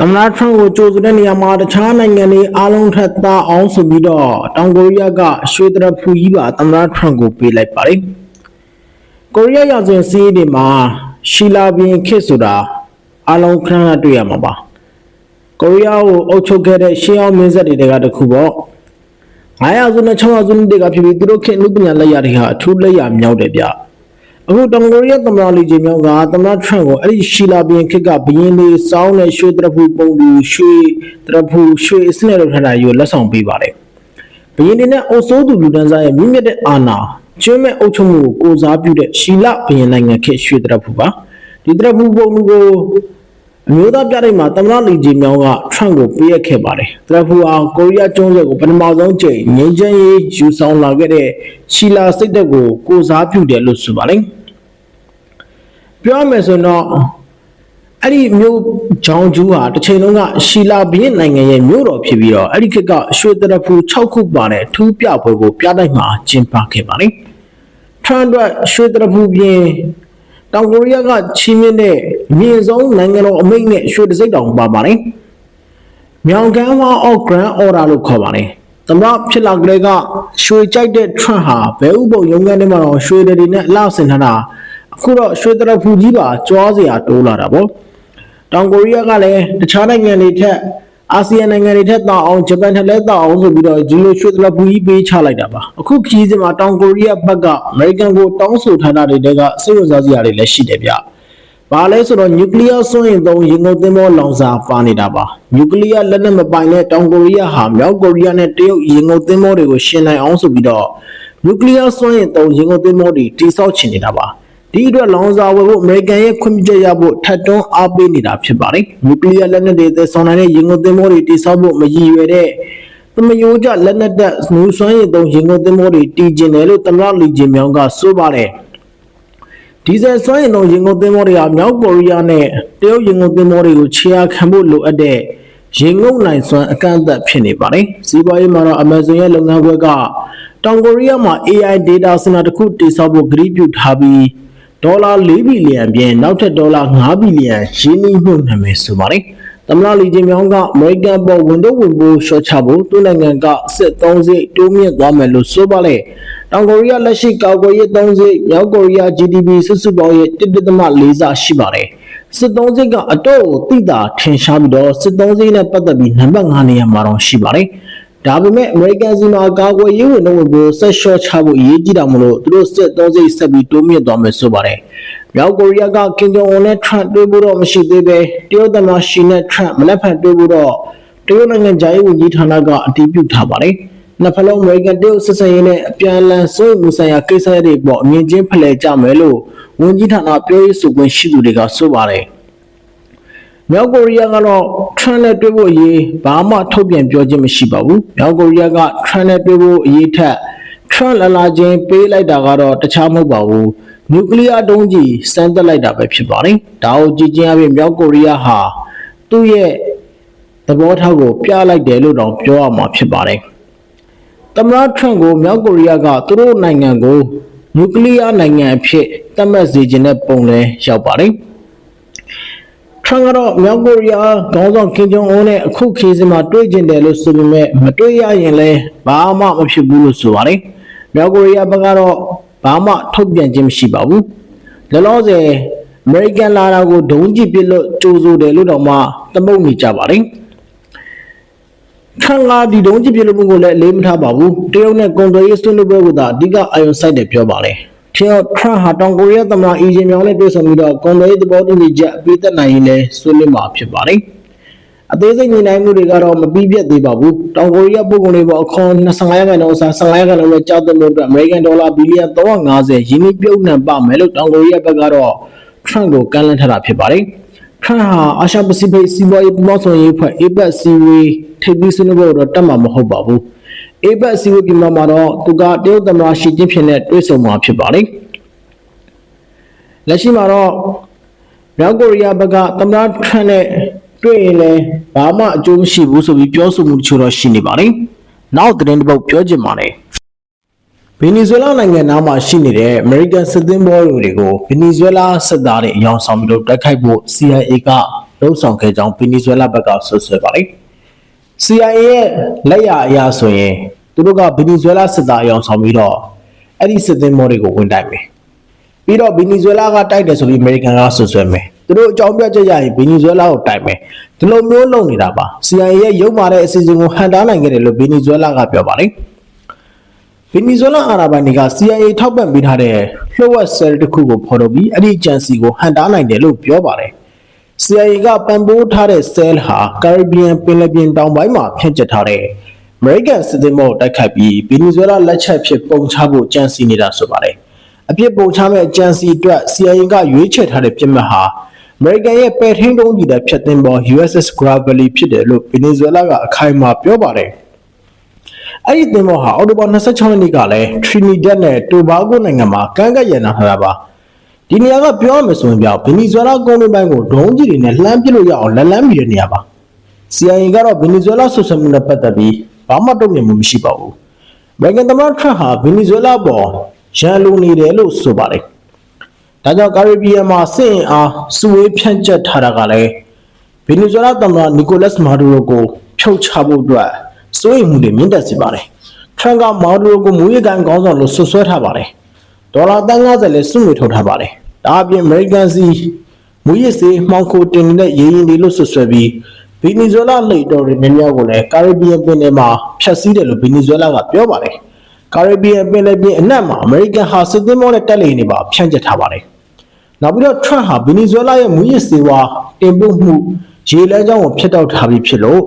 သမ္မတထရန့်ကိုကြိုဆိုတဲ့နေရာမှာတခြားနိုင်ငံတွေအားလုံးထက်သာအောင်ဆိုပြီးတော့တောင်ကိုရီးယားကရွှေတရဖူကြီးပါသမ္မတထရန့်ကိုပေးလိုက်ပါတယ်။ကိုရီးယားရာဇဝင်စီးတွေမှာရှီလာဘင်ခေတ်ဆိုတာအားလုံးခဏခဏတွေ့ရမှာပါ။ကိုရီးယားကိုအုပ်ချုပ်ခဲ့တဲ့ရှေးအောင်မင်းဆက်တွေကတခုပေါ့။900စုနဲ့600စုတွေကဖြစ်ပြီးသူတို့ခေတ်နုပညာလက်ရာတွေဟာအထူးလက်ရာမြောက်တယ်ဗျ။ အခုတောင်ကိုရီးယားသမ္မတလီဂျီမြောင်ကသမ္မတထရန့်ကိုအဲ့ဒီရှီလာဘင်ခေတ်ကဘရင်လေးစောင်းနဲ့ရွှေတရဖူပုံတူရွှေတရဖူရွှေစနစ်တို့ထတာယူလက်ဆောင်ပေးပါတယ်။ဘရင်တွေနဲ့အုပ်စိုးသူလူဒန်းစားရဲ့မြင့်မြတ်တဲ့အာဏာကျွမ်းမဲ့အုပ်ချုပ်မှုကိုကိုစားပြုတဲ့ရှီလာဘရင်နိုင်ငံခေတ်ရွှေတရဖူပါ။ဒီတရဖူပုံတူကိုအမျိုးသားပြတိုက်မှာသမ္မတလီဂျီမြောင်ကထရန့်ကိုပေးရခဲ့ပါတယ်။တရဖူအောင်ကိုရီးယားကျွန်းဆွယ်ကိုပထမဆုံးချိန်ငင်းချမ်းရေးယူဆောင်လာခဲ့တဲ့ရှီလာစိတ်သက်ကိုကိုစားပြုတယ်လို့ဆိုပါတယ်။ ပြောရမယ်ဆိုရင်တော့အဲ့ဒီမြို့ဂျောင်းကျူးဟာတစ်ချိန်လုံးကရှီလာဘင်းနိုင်ငံရဲ့မြို့တော်ဖြစ်ပြီးတော့အဲ့ဒီခေတ်ကရွှေတရဖူ6ခုပါတဲ့ထူးပြပွဲကိုပြတိုက်မှာကျင်းပခဲ့ပါတယ်။ထရန်အတွက်ရွှေတရဖူပြင်တောင်ကိုရီးယားကချီးမြှင့်တဲ့အမြင့်ဆုံးနိုင်ငံတော်အမိန့်နဲ့ရွှေတစိမ့်တောင်ပါပါတယ်။မြောင်ကမ်းဝါအော့ဂရန်အော်ဒါလို့ခေါ်ပါတယ်။သမ္မတဖြစ်လာကြတဲ့ကရွှေကြိုက်တဲ့ထရန်ဟာဘဲဥပုံရုံးခန်းထဲမှာတော့ရွှေတွေနဲ့အလှဆင်ထားတာ အခုတော့ရွှေတရဖူကြီးပါကြွားစရာတိုးလာတာပေါ့တောင်ကိုရီးယားကလည်းတခြားနိုင်ငံတွေထက်အာဆီယံနိုင်ငံတွေထက်တောင်အောင်ဂျပန်ထက်လည်းတောင်အောင်ဆိုပြီးတော့ဒီလိုရွှေတရဖူကြီးပေးချလိုက်တာပါအခုခီးစမှာတောင်ကိုရီးယားဘက်ကအမေရိကန်ကိုတောင်းဆိုထားတာတွေကစိတ်ဝင်စားစရာတွေလည်းရှိတယ်ဗျဘာလဲဆိုတော့နျူကလ িয়ার စွမ်းအင်သုံးရေငုပ်သင်းမောလောင်စာပါနေတာပါနျူကလ িয়ার လက်နက်မပိုင်တဲ့တောင်ကိုရီးယားဟာမြောက်ကိုရီးယားနဲ့တရုတ်ရေငုပ်သင်းမောတွေကိုရှင်းနိုင်အောင်ဆိုပြီးတော့နျူကလ িয়ার စွမ်းအင်သုံးရေငုပ်သင်းမောတွေတိစောက်ချင်နေတာပါ ဒီအတွက်လောင်စာဝယ်ဖို့အမေရိကန်ရဲ့ခွင့်ပြုချက်ရဖို့ထပ်တွန်းအားပေးနေတာဖြစ်ပါတယ်နျူကလ িয়ার လက်နက်တွေသယ်ဆောင်နိုင်တဲ့ရေငုပ်သင်းမောတွေတိစောက်ဖို့မရည်ရွယ်တဲ့သမယိုးကြလက်နက်တပ်နူးစွမ်းရည်သုံးရေငုပ်သင်းမောတွေတည်ကျင်တယ်လို့သမ္မတလီဂျင်မြောင်ကဆိုပါတယ်ဒီဇယ်စွမ်းရည်သုံးရေငုပ်သင်းမောတွေဟာမြောက်ကိုရီးယားနဲ့တရုတ်ရေငုပ်သင်းမောတွေကိုခြေအားခံဖို့လိုအပ်တဲ့ရေငုပ်နိုင်စွမ်းအကန့်အသတ်ဖြစ်နေပါတယ်စီးပွားရေးမှာတော့ Amazon ရဲ့လုပ်ငန်းခွဲကတောင်ကိုရီးယားမှာ AI data center တစ်ခုတည်ဆောက်ဖို့ကတိပြုထားပြီး ဒေါ်လာ4ဘီလီယံပြင်နောက်ထပ်ဒေါ်လာ5ဘီလီယံရင်းနှီးမှုနိုင်မယ်ဆိုပါတယ်။သမ္မတလီဂျင်မြောင်းကအမေရိကန်ပေါ်ဝန်တော့ဝင်ဖို့ရှော့ချဖို့သူ့နိုင်ငံကစစ်သုံးစိတ်တိုးမြင့်သွားမယ်လို့ဆိုပါလေ။တောင်ကိုရီးယားလက်ရှိကာကွယ်ရေးသုံးစိတ်မြောက်ကိုရီးယား GDP စုစုပေါင်းရဲ့1.4စာရှိပါတယ်။စစ်သုံးစိတ်ကအတော့ကိုတိတာထင်ရှားပြီးတော့စစ်သုံးစိတ်နဲ့ပတ်သက်ပြီးနံပါတ်5နေရာမှာတော့ရှိပါတယ်။ ဒါပေမဲ့အမေရိကန်စီမှာကာကွယ်ရေးဝန်တော့ကိုဆက်လျှော့ချဖို့အရေးကြီးတာမလို့သူတို့စစ်သုံးစိတ်ဆက်ပြီးတိုးမြင့်သွားမယ်ဆိုပါတယ်။မြောက်ကိုရီးယားကကင်ဂျုံအွန်နဲ့ထရန့်တွေ့ဖို့တော့မရှိသေးပဲတရုတ်သမ္မတရှီနဲ့ထရန့်မလက်ဖန်တွေ့ဖို့တော့တရုတ်နိုင်ငံဂျာရေးဝန်ကြီးဌာနကအတည်ပြုထားပါတယ်။နှစ်ဖက်လုံးအမေရိကန်တရုတ်ဆက်ဆံရေးနဲ့အပြန်အလှန်စိုးရိမ်မှုဆိုင်ရာကိစ္စတွေပေါ်အမြင်ချင်းဖလှယ်ကြမယ်လို့ဝန်ကြီးဌာနပြောရေးဆိုခွင့်ရှိသူတွေကဆိုပါတယ်။မြောက်ကိုရီးယားကတော့ ထရန့်နဲ့တွေ့ဖို့အရေးဘာမှထုတ်ပြန်ပြောခြင်းမရှိပါဘူး။မြောက်ကိုရီးယားကထရန့်နဲ့တွေ့ဖို့အရေးထက်ထရန့်လာလာချင်းပေးလိုက်တာကတော့တခြားမဟုတ်ပါဘူး။နျူကလ িয়ার တုံးကြီးစမ်းတက်လိုက်တာပဲဖြစ်ပါတယ်။ဒါကိုကြည့်ချင်းအပြင်မြောက်ကိုရီးယားဟာသူ့ရဲ့သဘောထားကိုပြလိုက်တယ်လို့တောင်ပြောရမှာဖြစ်ပါတယ်။သမ္မတထရန့်ကိုမြောက်ကိုရီးယားကသူတို့နိုင်ငံကိုနျူကလ িয়ার နိုင်ငံအဖြစ်သတ်မှတ်စေခြင်းတဲ့ပုံလဲရောက်ပါတယ်။ ထရန့်ကတော့မြောက်ကိုရီးယားခေါင်းဆောင်ကင်ဂျုံအွန်းနဲ့အခုခီးစင်မှာတွေ့ကျင်တယ်လို့ဆိုပေမဲ့မတွေ့ရရင်လည်းဘာမှမဖြစ်ဘူးလို့ဆိုပါတယ်။မြောက်ကိုရီးယားဘက်ကတော့ဘာမှထုတ်ပြန်ခြင်းမရှိပါဘူး။လောလောဆယ်အမေရိကန်လာတာကိုဒုံးကြည့်ပစ်လို့ကြိုးဆိုတယ်လို့တော့မှသမုတ်နေကြပါတယ်။ထရန့်ကဒီဒုံးကြည့်ပစ်လို့မှုကိုလည်းအလေးမထားပါဘူး။တရုတ်နဲ့ကွန်ထရီဆွေးနွေးပွဲကသာအဓိကအာရုံစိုက်တယ်ပြောပါတယ်။ ထင်ထရန့်ဟာတောင်ကိုရီးယားသမ္မတအီဂျင်မြောင်နဲ့တွေ့ဆုံပြီးတော့ကွန်ထရီသဘောတူညီချက်အပေးသက်နိုင်ရင်လည်းဆွေးနွေးမှာဖြစ်ပါတယ်။အသေးစိတ်ညီနိုင်မှုတွေကတော့မပြီးပြတ်သေးပါဘူး။တောင်ကိုရီးယားပုံကုန်တွေပေါ်အခွန်25ရာခိုင်နှုန်းအစား15ရာခိုင်နှုန်းနဲ့ကြောက်တဲ့လို့အတွက်အမေရိကန်ဒေါ်လာဘီလီယံ350ရင်းနှီးပြုတ်နှံပါမယ်လို့တောင်ကိုရီးယားဘက်ကတော့ထရန့်ကိုကမ်းလှမ်းထားတာဖြစ်ပါတယ်။ထရန့်ဟာအာရှပစိဖိတ်စီးပွားရေးပူးပေါင်းဆောင်ရွက်ရေးအဖွဲ့ APEC စီဝေးထိပ်သီးဆွေးနွေးပွဲတော့တက်မှာမဟုတ်ပါဘူး။ APEC စီဝေးပြင်မှာတော့သူကတရုတ်သမ္မတရှီကျင်းဖျင်နဲ့တွေ့ဆုံမှာဖြစ်ပါတယ်။လက်ရှိမှာတော့မြောက်ကိုရီးယားဘက်ကသမ္မတထရန့်နဲ့တွေ့ရင်လည်းဘာမှအကျိုးမရှိဘူးဆိုပြီးပြောဆိုမှုတချို့တော့ရှိနေပါတယ်။နောက်သတင်းတစ်ပုဒ်ပြောချင်ပါတယ်။ဗင်နီဇွဲလားနိုင်ငံသားမှာရှိနေတဲ့အမေရိကန်စစ်သင်းဘောတွေကိုဗင်နီဇွဲလားစစ်သားတွေအယောင်ဆောင်ပြီးတော့တိုက်ခိုက်ဖို့ CIA ကလှုပ်ဆောင်ခဲ့ကြောင်းဗင်နီဇွဲလားဘက်ကဆွဆွဲပါတယ် CIA ရဲ့လက်ရအရာဆိုရင်သူတို့ကဗင်နီဇွဲလားစစ်သားအယောင်ဆောင်ပြီးတော့အဲ့ဒီစစ်သင်္ဘောတွေကိုဝင်တိုက်မယ်ပြီးတော့ဗင်နီဇွဲလားကတိုက်တယ်ဆိုပြီးအမေရိကန်ကဆွဆွဲမယ်သူတို့အကြောင်းပြချက်ရရင်ဗင်နီဇွဲလားကိုတိုက်မယ်ဒီလိုမျိုးလုပ်နေတာပါ CIA ရဲ့ရုပ်မာတဲ့အစီအစဉ်ကိုဟန်တားနိုင်ခဲ့တယ်လို့ဗင်နီဇွဲလားကပြောပါတယ်ဗင်နီဇွဲလားအာဏာပိုင်တွေက CIA ထောက်ပံ့ပေးထားတဲ့လှုပ်ဝက်ဆဲတစ်ခုကိုဖော်ထုတ်ပြီးအဲ့ဒီဂျန်စီကိုဟန်တားနိုင်တယ်လို့ပြောပါတယ်။ CIA ကပံ့ပိုးထားတဲ့ cell ဟာ Caribbean ပင်လယ်ပြင်တောင်ပိုင်းမှာဖြန့်ကျက်ထားတဲ့ American စစ်သည်မောတိုက်ခိုက်ပြီးဗင်နီဇွဲလားလက်ချက်ဖြစ်ပုံချဖို့ကြံစီနေတာဆိုပါတယ်။အပြစ်ပုံချမဲ့ကြံစီအတွက် CIA ကရွေးချယ်ထားတဲ့ပြစ်မှတ်ဟာ American ရဲ့ပယ်ထင်းတုံးကြီးတဲ့ဖြတ်သင်းပေါ် USS Gravely ဖြစ်တယ်လို့ဗင်နီဇွဲလားကအခိုင်အမာပြောပါတယ်။အဲ့ဒီသင်္ဘောဟာအော်တိုဘာ26ရက်နေ့ကလည်း Trinidad နဲ့ Tobago နိုင်ငံမှာကမ်းကပ်ရန်နာထားတာပါ ဒီနေရာကပြောရမယ်ဆိုရင်ပြောဗင်နီဇွဲလားကုန်းတွင်းပိုင်းကိုဒုံးကြီးတွေနဲ့လှမ်းပစ်လို့ရအောင်လက်လန်းမိတဲ့နေရာပါ CIA ကတော့ဗင်နီဇွဲလားဆွဆွဲမှုနဲ့ပတ်သက်ပြီးဘာမှတုံ့ပြန်မှုမရှိပါဘူး။ဘယ်ကန်သမ္မတထရန့်ဟာဗင်နီဇွဲလားပေါ်ရန်လိုနေတယ်လို့ဆိုပါတယ်။ဒါကြောင့်ကာရစ်ဘီယံမှာစစ်အင်အားစုဝေးဖြန့်ကျက်ထားတာကလည်းဗင်နီဇွဲလားသမ္မတနီကိုလတ်မာဒူရိုကိုဖြုတ်ချဖို့အတွက်စိုးရိမ်မှုတွေမြင့်တက်စေပါတယ်။ထရန့်ကမာဒူရိုကိုမူရကန်ကောင်းဆောင်လို့ဆွဆွဲထားပါတယ်။ ဒေါ်လာ350လည်းစုငွေထုတ်ထားပါတယ်။ဒါအပြင်အမေရိကန်စီမူရစေးမှောင်ခိုတင်နေတဲ့ရေရင်တွေလို့ဆွဆွဲပြီးဗီနီဇွဲလားလိတ်တော်တွေများများကိုလည်းကာရစ်ဘီယံပင်လယ်မှာဖျက်ဆီးတယ်လို့ဗီနီဇွဲလားကပြောပါတယ်။ကာရစ်ဘီယံပင်လယ်ပြင်အနက်မှာအမေရိကန်ဟာစစ်သင်းမောနဲ့တက်လေနေပါဖြန့်ကျက်ထားပါတယ်။နောက်ပြီးတော့ထရန့်ဟာဗီနီဇွဲလားရဲ့မူရစေဝါတင်ပို့မှုရေလမ်းကြောင်းကိုဖျက်တောက်ထားပြီးဖြစ်လို့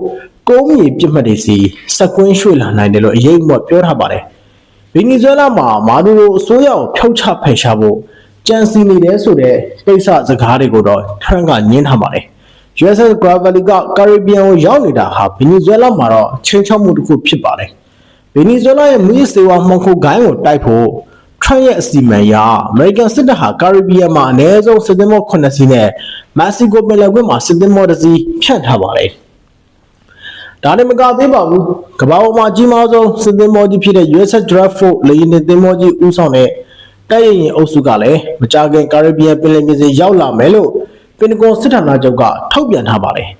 ကုန်းမြေပြစ်မှတ်တွေစီစက်ကွင်းရွှေ့လာနိုင်တယ်လို့အရေးမော့ပြောထားပါတယ်။ ဗီနီဇွဲလားမှာမာဒူရိုအစိုးရကိုဖြုတ်ချဖယ်ရှားဖို့ကြံစီနေတယ်ဆိုတဲ့ကိစ္စစကားတွေကိုတော့ထရန့်ကညှင်းထားပါတယ်။ USS Gravely ကကာရစ်ဘီယံကိုရောက်နေတာဟာဗီနီဇွဲလားမှာတော့ချင်းချောက်မှုတစ်ခုဖြစ်ပါတယ်။ဗီနီဇွဲလားရဲ့မူရစေဝါမှောင်ခိုဂိုင်းကိုတိုက်ဖို့ထရန့်ရဲ့အစီအမံအရအမေရိကန်စစ်တပ်ဟာကာရစ်ဘီယံမှာအနည်းဆုံးစစ်သည်မော9စီးနဲ့မက္ကဆီကိုပင်လယ်ကွေ့မှာစစ်သည်မောတစ်စီးဖြန့်ထားပါတယ်။ ဒါနဲ့မကသေးပါဘူးကမ္ဘာပေါ်မှာအကြီးမားဆုံးစစ်သည်မောကြီးဖြစ်တဲ့ USS Bradford လေယာဉ်တင်သင်္ဘောကြီးဦးဆောင်တဲ့တိုက်ရင်ရင်အုပ်စုကလည်းမကြာခင်ကာရစ်ဘီယံပင်လယ်ပြင်စီရောက်လာမယ်လို့ပင်တဂွန်စစ်ဌာနချုပ်ကထုတ်ပြန်ထားပါတယ်။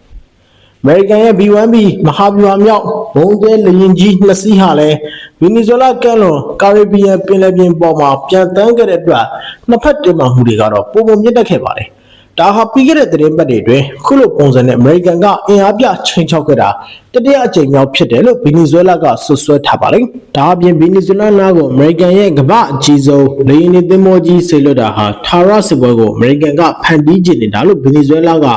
American ရဲ့ B1B မဟာဗျူဟာမြောက်ဘုံကျဲလေယာဉ်ကြီးနှစ်စီးဟာလည်းဗီနီဇွဲလားကမ်းလွန်ကာရစ်ဘီယံပင်လယ်ပြင်ပေါ်မှာပြန်တန်းခဲ့တဲ့အတွက်နှစ်ဖက်တင်မာမှုတွေကတော့ပုံပုံမြင့်တက်ခဲ့ပါတယ်။ ဒါဟာပြီးခဲ့တဲ့သတင်းပတ်တွေအတွင်းခုလိုပုံစံနဲ့ American ကအင်အားပြချိန်ချောက်ခဲ့တာတတိယအကြိမ်မြောက်ဖြစ်တယ်လို့ဗီနီဇွဲလားကဆွဆွဲထားပါတယ်။ဒါအပြင်ဗီနီဇွဲလားနားကို American ရဲ့ကမ္ဘာအကြီးဆုံးလေယာဉ်တွေသင်္ဘောကြီးဆေလွတ်တာဟာထာဝရစစ်ပွဲကို American ကဖန်တီးကျင်နေတာလို့ဗီနီဇွဲလားက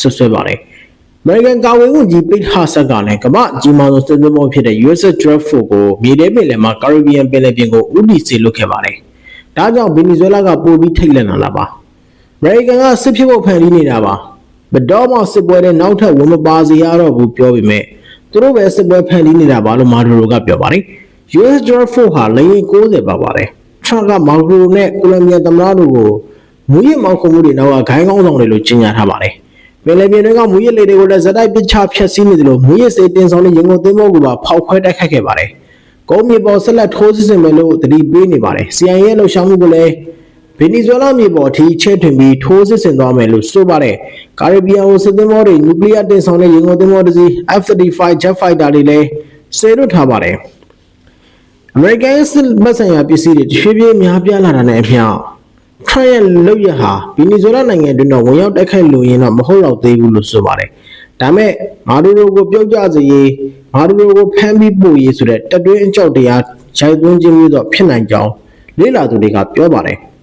ဆွဆွဲပါတယ်။ American ကာဝေးဝန်ကြီးပိတ်ဟာဆက်ကလည်းကမ္ဘာအကြီးမားဆုံးစစ်သင်္ဘောဖြစ်တဲ့ USS Bradford ကိုမြေထဲပင်လယ်မှာ Caribbean ပင်လယ်ပြင်ကိုဥတီစေလွှတ်ခဲ့ပါတယ်။ဒါကြောင့်ဗင်နီဇွဲလားကပိုပြီးထိတ်လန့်လာတာပါ။ American ကစစ်ဖြစ်ဖို့ဖန်တီးနေတာပါ။ဘတော်မှစစ်ပွဲတဲ့နောက်ထပ်ဝင်မပါစေရတော့ဘူးပြောပေမဲ့သူတို့ပဲစစ်ပွဲဖန်တီးနေတာပါလို့မာဒူရိုကပြောပါတယ်။ USS Bradford ဟာလေယာဉ်60ပါပါတယ်။ Trump ကမာဒူရိုနဲ့ကိုလံဘီယာသမ္မတတို့ကိုမူရစ်မောက်ခုံမှုတွေနောက်ကဂိုင်းကောင်းဆောင်တွေလို့ကြေညာထားပါတယ်။ပင်လယ်ပြင်တွေကမူရစ်လေတွေကိုလည်းဇက်တိုက်ပစ်ချဖျက်ဆီးနေတယ်လို့မူရစ်စေတင်ဆောင်တဲ့ရင်ကုန်သင်းဘောကပါဖောက်ခွဲတိုက်ခိုက်ခဲ့ပါတယ်။ကုန်းမြေပေါ်ဆက်လက်ထိုးစစ်ဆင်မယ်လို့တတိပေးနေပါတယ်။ CIA ရဲ့လှုပ်ရှားမှုကိုလည်း ဗင်နီဇွဲလားမြေပေါ်အထိချဲ့ထွင်ပြီးထိုးစစ်ဆင်သွားမယ်လို့ဆိုပါတယ်။ကာရစ်ဘီယံကိုစစ်သင်္ဘောတွေနျူကလ িয়ার တင်ဆောင်တဲ့ရင်ကုန်သင်္ဘောတစ်စီး F-35 Jet Fighter တွေလည်းစေလွှတ်ထားပါတယ်။ American စစ်ဘက်ဆိုင်ရာပစ္စည်းတွေတဖြည်းဖြည်းများပြားလာတာနဲ့အမျှထရန့်ရဲ့လုပ်ရဟာဗီနီဇွဲလားနိုင်ငံတွင်တော့ဝင်ရောက်တိုက်ခိုက်လို့ရင်တော့မဟုတ်တော့သေးဘူးလို့ဆိုပါတယ်။ဒါမဲ့မာဒူရိုကိုပြုတ်ကျစေရေးမာဒူရိုကိုဖမ်းပြီးပို့ရေးဆိုတဲ့တက်တွင်းအကြောက်တရားရိုက်သွင်းခြင်းမျိုးတော့ဖြစ်နိုင်ကြောင်းလေ့လာသူတွေကပြောပါတယ်။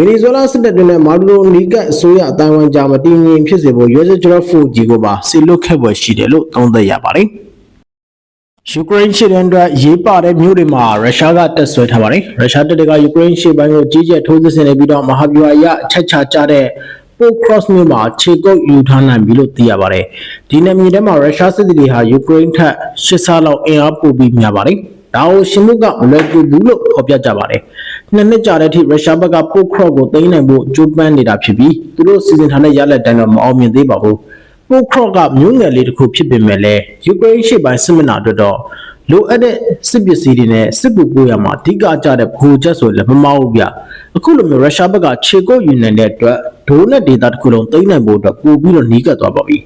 ဗီနီဇွဲလားစစ်တပ်တွင်လည်းမာဒူရိုနီကအစိုးရအတိုင်းဝန်ကြမတည်ငြိမ်ဖြစ်စေဖို့ရွေးစက်ဂျရော့ဖိုဂျီကိုပါဆီလွတ်ခဲ့ပွဲရှိတယ်လို့သုံးသပ်ရပါတယ်။ယူကရိန်းရှေ့တန်းအတွက်ရေးပါတဲ့မြို့တွေမှာရုရှားကတက်ဆွဲထားပါတယ်။ရုရှားတပ်တွေကယူကရိန်းရှေ့ပိုင်းကိုကြီးကျယ်ထိုးစစ်ဆင်နေပြီးတော့မဟာဗျူဟာရအချက်ချကြတဲ့ပိုခရော့စ်မြို့မှာခြေကုပ်ယူထားနိုင်ပြီလို့သိရပါတယ်။ဒီနယ်မြေထဲမှာရုရှားစစ်သည်တွေဟာယူကရိန်းထက်ရှစ်ဆလောက်အင်အားပိုပြီးများပါတယ်။ဒါကိုရှင်မှုကမလွယ်ကူဘူးလို့ဖော်ပြကြပါတယ်။ နှစ်နှစ်ကြာတဲ့အထိရုရှားဘက်ကပိုခရော့ကိုသိမ်းနိုင်ဖို့ကြိုးပမ်းနေတာဖြစ်ပြီးသူတို့စီစဉ်ထားတဲ့ရလဒ်တိုင်းတော့မအောင်မြင်သေးပါဘူး။ပိုခရော့ကမြို့ငယ်လေးတစ်ခုဖြစ်ပေမဲ့လည်းယူကရိန်းရှေ့ပိုင်းစစ်မျက်နှာအတွက်တော့လိုအပ်တဲ့စစ်ပစ္စည်းတွေနဲ့စစ်ပူပို့ရမှာအဓိကကြတဲ့ဘူချက်ဆိုလည်းမမဟုတ်ဗျအခုလိုမျိုးရုရှားဘက်ကခြေကုပ်ယူနေတဲ့အတွက်ဒိုးနဲ့ဒေတာတစ်ခုလုံးသိမ်းနိုင်ဖို့အတွက်ပို့ပြီးတော့နီးကပ်သွားပါပြီ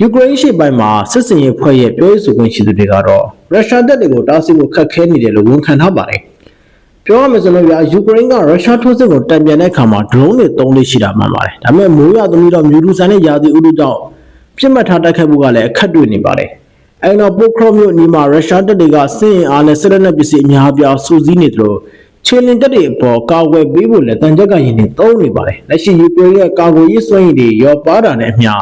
ယူကရိန်းရှေ့ပိုင်းမှာစစ်စင်ရေးဖွဲ့ရဲ့ပြောရေးဆိုခွင့်ရှိသူတွေကတော့ရုရှားတပ်တွေကိုတားဆီးဖို့ခက်ခဲနေတယ်လို့ဝန်ခံထားပါတယ် ပြောရမယ်ဆိုလို့ပြယူကရိန်းကရုရှားထိုးစစ်ကိုတံပြန်တဲ့အခါမှာ drone တွေသုံးလေးရှိတာမှန်ပါတယ်ဒါပေမဲ့မိုးရသမီးတော့မြူတူဆန်တဲ့ယာတီဥတုကြောင့်ပြစ်မှတ်ထားတိုက်ခိုက်ဖို့ကလည်းအခက်တွေ့နေပါတယ်အဲတော့ပိုခရိုမျိုးနီမှာရုရှားတပ်တွေကစစ်ရင်အားနဲ့စစ်လက်နက်ပစ္စည်းအများအပြားစုစည်းနေတယ်လို့ချေလင်တပ်တွေအပေါ်ကာကွယ်ပေးဖို့လည်းတန်ကြပ်ကရင်တွေသုံးနေပါတယ်လက်ရှိယူကရိန်းရဲ့ကာကွယ်ရေးစွမ်းရည်တွေရောပါတာနဲ့အမျှဥ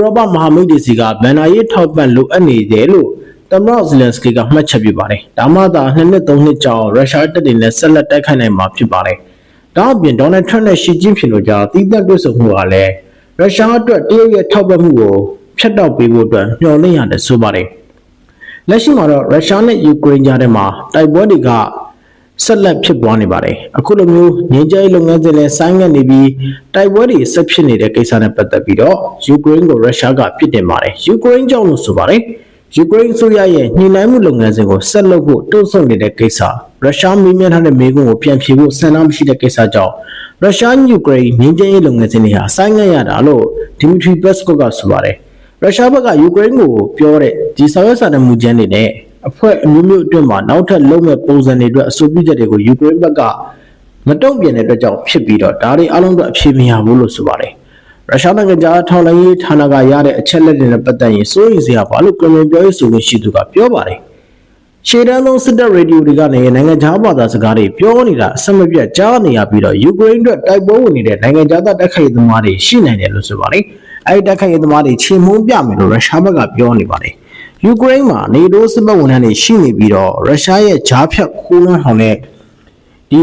ရောပမဟာမိတ်တွေစီကဗန်နာရေးထောက်ပံ့လိုအပ်နေတယ်လို့ တမန်ဇလန်စကီကမှတ်ချက်ပြပါတယ်ဒါမှသာနှစ်နှစ်သုံးနှစ်ကြာရုရှားတပ်တွေနဲ့ဆက်လက်တိုက်ခိုက်နိုင်မှာဖြစ်ပါတယ်ဒါအပြင်ဒေါ်နယ်ထရန့်နဲ့ရှီကျင်းဖျင်တို့ကြားတီးသက်တွေ့ဆုံမှုကလည်းရုရှားအတွက်တရုတ်ရဲ့ထောက်ပံ့မှုကိုဖျက်တောက်ပေးဖို့အတွက်မျှော်လင့်ရတယ်ဆိုပါတယ်လက်ရှိမှာတော့ရုရှားနဲ့ယူကရိန်းကြားထဲမှာတိုက်ပွဲတွေကဆက်လက်ဖြစ်ပွားနေပါတယ်အခုလိုမျိုးငြိမ်းချမ်းရေးလုပ်ငန်းစဉ်နဲ့ဆိုင်းငံ့နေပြီးတိုက်ပွဲတွေဆက်ဖြစ်နေတဲ့ကိစ္စနဲ့ပတ်သက်ပြီးတော့ယူကရိန်းကိုရုရှားကပြစ်တင်ပါတယ်ယူကရိန်းကြောင့်လို့ဆိုပါတယ် ယူကရိန်းအစိုးရရဲ့ညှိနှိုင်းမှုလုပ်ငန်းစဉ်ကိုဆက်လုပ်ဖို့တွန်းဆုတ်နေတဲ့ကိစ္စရုရှားမင်းများထားတဲ့မေးခွန်းကိုပြန်ဖြေဖို့ဆန္ဒမရှိတဲ့ကိစ္စကြောင့်ရုရှားယူကရိန်းငြိမ်းချမ်းရေးလုပ်ငန်းစဉ်တွေဟာဆိုင်းငံ့ရတာလို့ဒီမီထရီပက်စကိုကဆိုပါတယ်ရုရှားဘက်ကယူကရိန်းကိုပြောတဲ့ဒီဆောင်ရွက်စာတမ်းမူကြမ်းတွေနဲ့အဖွဲ့အမျိုးမျိုးအတွင်းမှာနောက်ထပ်လုံမဲ့ပုံစံတွေအတွက်အဆိုပြုချက်တွေကိုယူကရိန်းဘက်ကမတုံ့ပြန်တဲ့အတွက်ကြောင့်ဖြစ်ပြီးတော့ဒါတွေအလုံးစုံအဖြေမရဘူးလို့ဆိုပါတယ် ရုရှားနိုင်ငံသားထောက်လှမ်းရေးဌာနကရတဲ့အချက်လက်တွေနဲ့ပတ်သက်ရင်စိုးရိမ်စရာပါလို့ကရင်ပြောရေးဆိုခွင့်ရှိသူကပြောပါတယ်ရှေ့တန်းသောစစ်တပ်ရေဒီယိုတွေကနေနိုင်ငံခြားဘာသာစကားတွေပြောနေတာအဆက်မပြတ်ကြားနေရပြီးတော့ယူကရိန်းအတွက်တိုက်ပွဲဝင်နေတဲ့နိုင်ငံခြားသားတိုက်ခိုက်ရေးသမားတွေရှိနိုင်တယ်လို့ဆိုပါတယ်။အဲဒီတိုက်ခိုက်ရေးသမားတွေချိန်မုံပြမယ်လို့ရုရှားဘက်ကပြောနေပါတယ်။ယူကရိန်းမှာနေတိုးစစ်ဘက်ဝန်ထမ်းတွေရှိနေပြီးတော့ရုရှားရဲ့ဂျားဖြတ်ခိုးလွှမ်းထောင်တဲ့ဒီ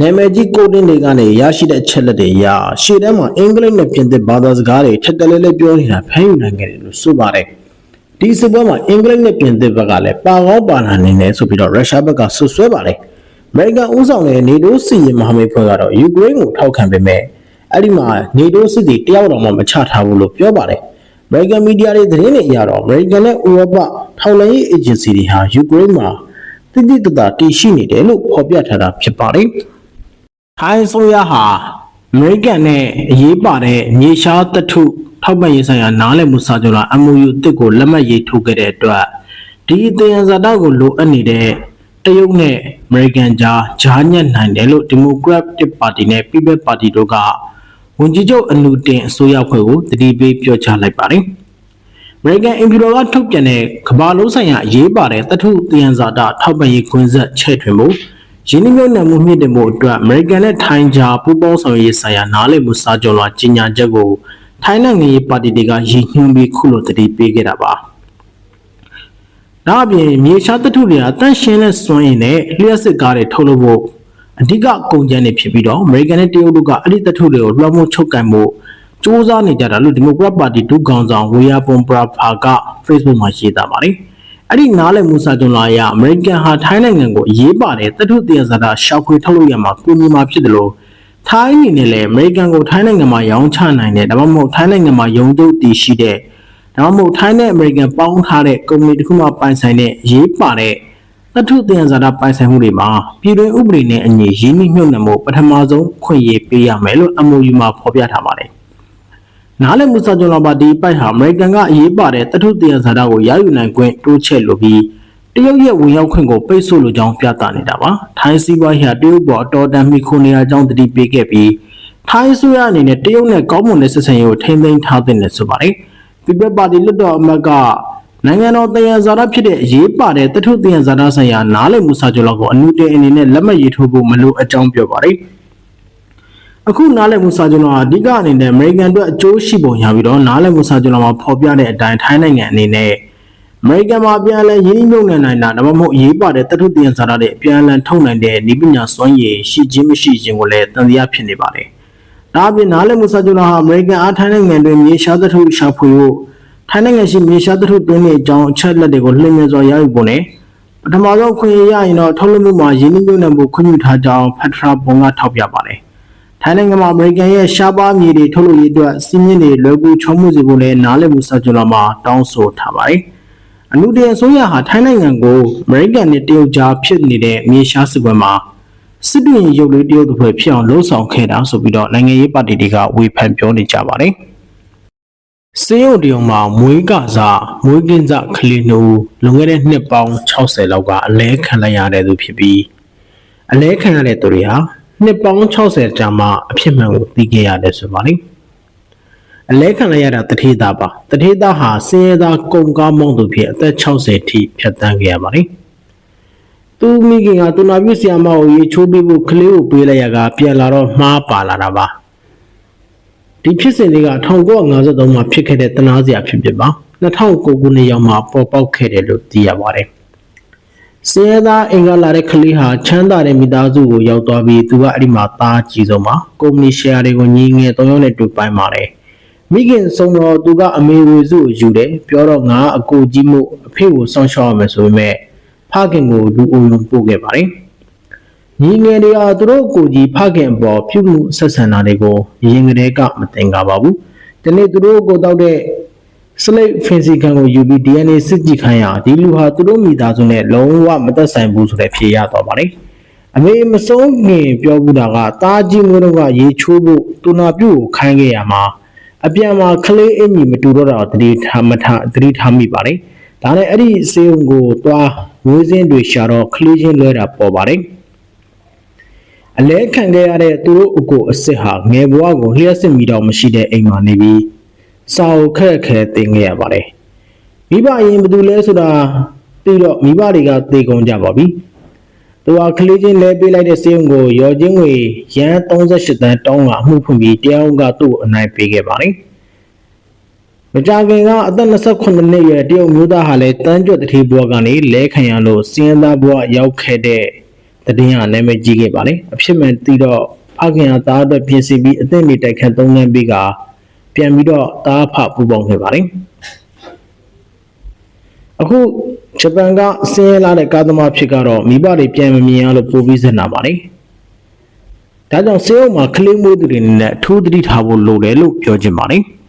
နာမည်ကြီးကိုတင်းတွေကနေရရှိတဲ့အချက်လက်တွေအရရှေ့တန်းမှာအင်္ဂလိပ်နဲ့ပြင်သစ်ဘာသာစကားတွေထက်တလဲလဲပြောနေတာဖမ်းယူနိုင်ခဲ့တယ်လို့ဆိုပါတယ်။ဒီစစ်ပွဲမှာအင်္ဂလိပ်နဲ့ပြင်သစ်ဘက်ကလည်းပါကောပါလာနေတယ်ဆိုပြီးတော့ရုရှားဘက်ကဆွဆွဲပါတယ်။အမေရိကန်ဦးဆောင်တဲ့နေတိုးစီရင်မဟာမိတ်ဖွဲ့ကတော့ယူကရိန်းကိုထောက်ခံပေမဲ့အဲ့ဒီမှာနေတိုးစစ်တီတယောက်တော့မှမချထားဘူးလို့ပြောပါတယ်။ American Media တွေသတင်းတွေအရတော့ American နဲ့ Europe ထောက်လှမ်းရေး agency တွေဟာယူကရိန်းမှာတိတိတတ်တာတည်ရှိနေတယ်လို့ဖော်ပြထားတာဖြစ်ပါတယ်။ ထိုင်းဆိုရဟာ American နဲ့အရေးပါတဲ့မြေရှားတထုထောက်ပံ့ရေးဆိုင်ရာနားလည်မှုစာချုပ်လား MOU အသစ်ကိုလက်မှတ်ရေးထိုးခဲ့တဲ့အတွက်ဒီအသေးအံဇာတကိုလိုအပ်နေတဲ့တရုတ်နဲ့ American ကြားကြားညက်နိုင်တယ်လို့ Democratic Party နဲ့ People Party တို့ကဝန်ကြီးချုပ်အနူတင်အစိုးရဖွဲ့ကိုတတိပေးပြောကြားလိုက်ပါတယ်။ American Imperial ကထုတ်ပြန်တဲ့ကမ္ဘာလုံးဆိုင်ရာအရေးပါတဲ့တထုတယံဇာတထောက်ပံ့ရေးကွင်းဆက်ချဲ့ထွင်မှု ရင်းနှီးမြှုပ်နှံမှုမြင့်တင်မှုအတွက် American နဲ့ထိုင်းကြားပူးပေါင်းဆောင်ရွက်ရေးဆိုင်ရာနားလည်မှုစာချုပ်လွှာကြီးညာချက်ကိုထိုင်းနိုင်ငံရေးပါတီတွေကရည်ညွှန်းပြီးခုလိုတတိပေးခဲ့တာပါ။ဒါအပြင်မြေရှားတထုတွေဟာတန့်ရှင်းတဲ့စွမ်းရည်နဲ့လျှက်စစ်ကားတွေထုတ်လုပ်ဖို့အဓိကကုန်ကျန်းတွေဖြစ်ပြီးတော့ American နဲ့တရုတ်တို့ကအဲ့ဒီတထုတွေကိုလွှမ်းမိုးချုပ်ကန်မှုစူးစမ်းနေကြတာလို့ဒီမိုကရက်ပါတီဒုကောင်ဆောင်ဝေယာပွန်ပရာဖာက Facebook မှာရေးသားပါတယ်။ အဲ့ဒီနားလည်မှုစာချုပ်လာရအမေရိကန်ဟာထိုင်းနိုင်ငံကိုအရေးပါတဲ့တထုတရားဇာတာရှောက်ခွေထုတ်လို့ရမှာကိုကြီးမှာဖြစ်တယ်လို့ထိုင်းအနေနဲ့လည်းအမေရိကန်ကိုထိုင်းနိုင်ငံမှာရောင်းချနိုင်တယ်ဒါမှမဟုတ်ထိုင်းနိုင်ငံမှာယုံတုတ်တည်ရှိတဲ့ဒါမှမဟုတ်ထိုင်းနဲ့အမေရိကန်ပေါင်းထားတဲ့ကုမ္ပဏီတစ်ခုမှပိုင်ဆိုင်တဲ့ရေးပါတဲ့သတ္ထုသင်္ဇာတာပိုင်ဆိုင်မှုတွေမှာပြည်တွင်းဥပဒေနဲ့အညီရင်းနှီးမြှုပ်နှံမှုပထမဆုံးခွင့်ရေးပေးရမယ်လို့ MOU မှာဖော်ပြထားပါတယ်။ နားလည်မှုစာချုပ်လာပါဒီပိုက်ဟာအမေရိကန်ကအရေးပါတဲ့သတ္ထုသင်္ဇာတာကိုရယူနိုင်ခွင့်တိုးချဲ့လိုပြီးတရုတ်ရဲ့ဝင်ရောက်ခွင့်ကိုပိတ်ဆို့လိုကြောင်းပြသနေတာပါ။ထိုင်းစီးပွားရေးဟာတရုတ်ပေါ်အတော်တန်မိခိုနေရာကြောင်းတတိပေးခဲ့ပြီးထိုင်းဆိုရအနေနဲ့တရုတ်နဲ့ကောင်းမွန်တဲ့ဆက်ဆံရေးကိုထိန်းသိမ်းထားတဲ့ဆိုပါတယ်။ People Party လွှတ်တော်အမတ်ကနိုင်ငံတော်တယံဇာတာဖြစ်တဲ့အရေးပါတဲ့တထုတယံဇာတာဆိုင်ရာနားလည်မှုစာချုပ်လောက်ကိုအနုတင်အနေနဲ့လက်မှတ်ရေးထိုးဖို့မလိုအကြောင်းပြောပါတယ်။ အခုနားလည်မှုစာချုပ်လောက်အဓိကအနေနဲ့ American အတွက်အကျိုးရှိပုံရပြီးတော့နားလည်မှုစာချုပ်လောက်မှာဖော်ပြတဲ့အတိုင်းထိုင်းနိုင်ငံအနေနဲ့ American မှာပြန်လဲရင်းနှီးမြှုပ်နှံနိုင်တာဒါမှမဟုတ်အရေးပါတဲ့တထုတယံဇာတာတွေအပြန်အလှန်ထုတ်နိုင်တဲ့ဤပညာစွမ်းရည်ရှိခြင်းမရှိခြင်းကိုလည်းတန်တရားဖြစ်နေပါတယ်။ဒါအပြင်နားလည်မှုစာချုပ်လောက်ဟာ American အားထိုင်းနိုင်ငံတွင်မြေရှားတထုရှာဖွေဖို့ထိုင်းနိုင်ငံရှိမြေရှားသထုတွင်းတွေအကြောင်းအချက်လက်တွေကိုလျင်မြန်စွာရယူဖို့နဲ့ပထမဆုံးခွင့်ရရရင်တော့ထုတ်လုပ်မှုမှာရင်းနှီးမြှုပ်နှံမှုခွင့်ပြုထားကြောင်းဖက်ထရာဘုံကထောက်ပြပါတယ်။ ထိုင်းနိုင်ငံမှာအမေရိကန်ရဲ့ရှားပါးမြေတွေထုတ်လုပ်ရေးအတွက်စီးမြင့်တွေလွယ်ကူချုံးမှုစီဖို့လည်းနားလည်မှုစာချုပ်လာမှာတောင်းဆိုထားပါတယ်။အနုတရအစိုးရဟာထိုင်းနိုင်ငံကိုအမေရိကန်နဲ့တရုတ်ကြားဖြစ်နေတဲ့မြေရှားစစ်ပွဲမှာစစ်တွင်ရုပ်လေးတရုတ်တစ်ဖွဲ့ဖြစ်အောင်လှုံ့ဆော်ခဲ့တာဆိုပြီးတော့နိုင်ငံရေးပါတီတွေကဝေဖန်ပြောနေကြပါတယ်။စေယုံတရုံမှာမွေးကစားမွေးကင်းစကလေးနှုတ်လွန်ခဲ့တဲ့နှစ်ပေါင်း60လောက်ကအလဲခံလိုက်ရတဲ့သူဖြစ်ပြီးအလဲခံရတဲ့သူတွေဟာ နှစ်ပေါင်း60ကြာမှအဖြစ်မှန်ကိုသိခဲ့ရတယ်ဆိုပါလိမ့်အလဲခံလိုက်ရတာတထေးသားပါတထေးသားဟာစင်းရဲသားကုံကားမောင်းသူဖြစ်အသက်60ထိဖြတ်တန်းခဲ့ရပါလိမ့်သူမိခင်ကသူနာပြုဆရာမကိုရေချိုးပေးဖို့ကလေးကိုပေးလိုက်ရကပြန်လာတော့မှားပါလာတာပါဒီဖြစ်စဉ်လေးက1953မှာဖြစ်ခဲ့တဲ့တနာစရာဖြစ်ဖြစ်ပါ2009ခုနှစ်ရောက်မှပေါ်ပေါက်ခဲ့တယ်လို့သိရပါတယ် စင်းရဲသားအင်္ဂလာတဲ့ကလေးဟာချမ်းသာတဲ့မိသားစုကိုရောက်သွားပြီးသူကအဲ့ဒီမှာသားကြီးဆုံးပါကုမ္ပဏီရှယ်ယာတွေကိုညီငယ်၃ယောက်နဲ့တူပိုင်းပါတယ်မိခင်ဆုံးတော့သူကအမေဝေစုကိုယူတယ်ပြောတော့ငါအကိုကြီးမှုအဖေကိုစောင့်ရှောက်ရမယ်ဆိုပေမဲ့ဖခင်ကိုလူအိုယုံပို့ခဲ့ပါတယ်ညီငယ်တွေဟာသူတို့ကိုကြီးဖခင်ပေါ်ပြုမှုဆက်ဆံတာတွေကိုရင်ကလေးကမတင်ကြပါဘူးဒီနေ့သူတို့ကိုတောက်တဲ့ စလိတ်ဖင်စီခံကိုယူပြီး DNA စစ်ကြည့်ခိုင်းရဒီလူဟာသူတို့မိသားစုနဲ့လုံးဝမသက်ဆိုင်ဘူးဆိုတဲ့ဖြေရတော့ပါတယ်အမေမဆုံးခင်ပြောဘူးတာကတားကြီးမျိုးတို့ကရေချိုးဖို့တူနာပြုတ်ကိုခိုင်းခဲ့ရမှာအပြန်မှာကလေးအင်ကြီးမတူတော့တာကိုတတိထားမထားတတိထားမိပါတယ်ဒါနဲ့အဲ့ဒီစေုံကိုသွားဝိုးစင်းတွေရှာတော့ကလေးချင်းလွဲတာပေါ်ပါတယ်အလဲခံခဲ့ရတဲ့သူတို့အကိုအစ်စ်ဟာငယ်ဘဝကိုလျှက်စစ်မိတော့မရှိတဲ့အိမ်မှာနေပြီး စာအုပ်ခက်ခဲတင်ခဲ့ရပါတယ်မိဘအရင်ဘယ်သူလဲဆိုတာပြီးတော့မိဘတွေကသေကုန်ကြပါပြီသူဟာကလေးချင်းလဲပေးလိုက်တဲ့စေုံကိုရော်ချင်းငွေရန်38တန်းတောင်းကအမှုဖွင့်ပြီးတရားဥကသူ့ကိုအနိုင်ပေးခဲ့ပါတယ်မကြခင်ကအသက်28နှစ်ရွယ်တရုတ်မျိုးသားဟာလည်းတန်းကြွတတိဘွားကနေလဲခံရလို့စင်းသားဘွားရောက်ခဲ့တဲ့တည်င်းဟာနာမည်ကြီးခဲ့ပါလေအဖြစ်မှန်သိတော့ဖခင်ဟာသားအတွက်ပြင်ဆင်ပြီးအသင့်နေတိုက်ခတ်သုံးလမ်းပြီးက ပြန်ပြီးတော့သားဖပူပေါင်းခဲ့ပါလေအခုဂျပန်ကဆင်းရဲလာတဲ့ကားသမားဖြစ်ကတော့မိဘတွေပြန်မမြင်ရလို့ပိုပြီးစနာပါလေဒါကြောင့်ဆေးရုံမှာကလေးမွေးသူတွေနဲ့အထူးသတိထားဖို့လိုတယ်လို့ပြောချင်ပါလေ။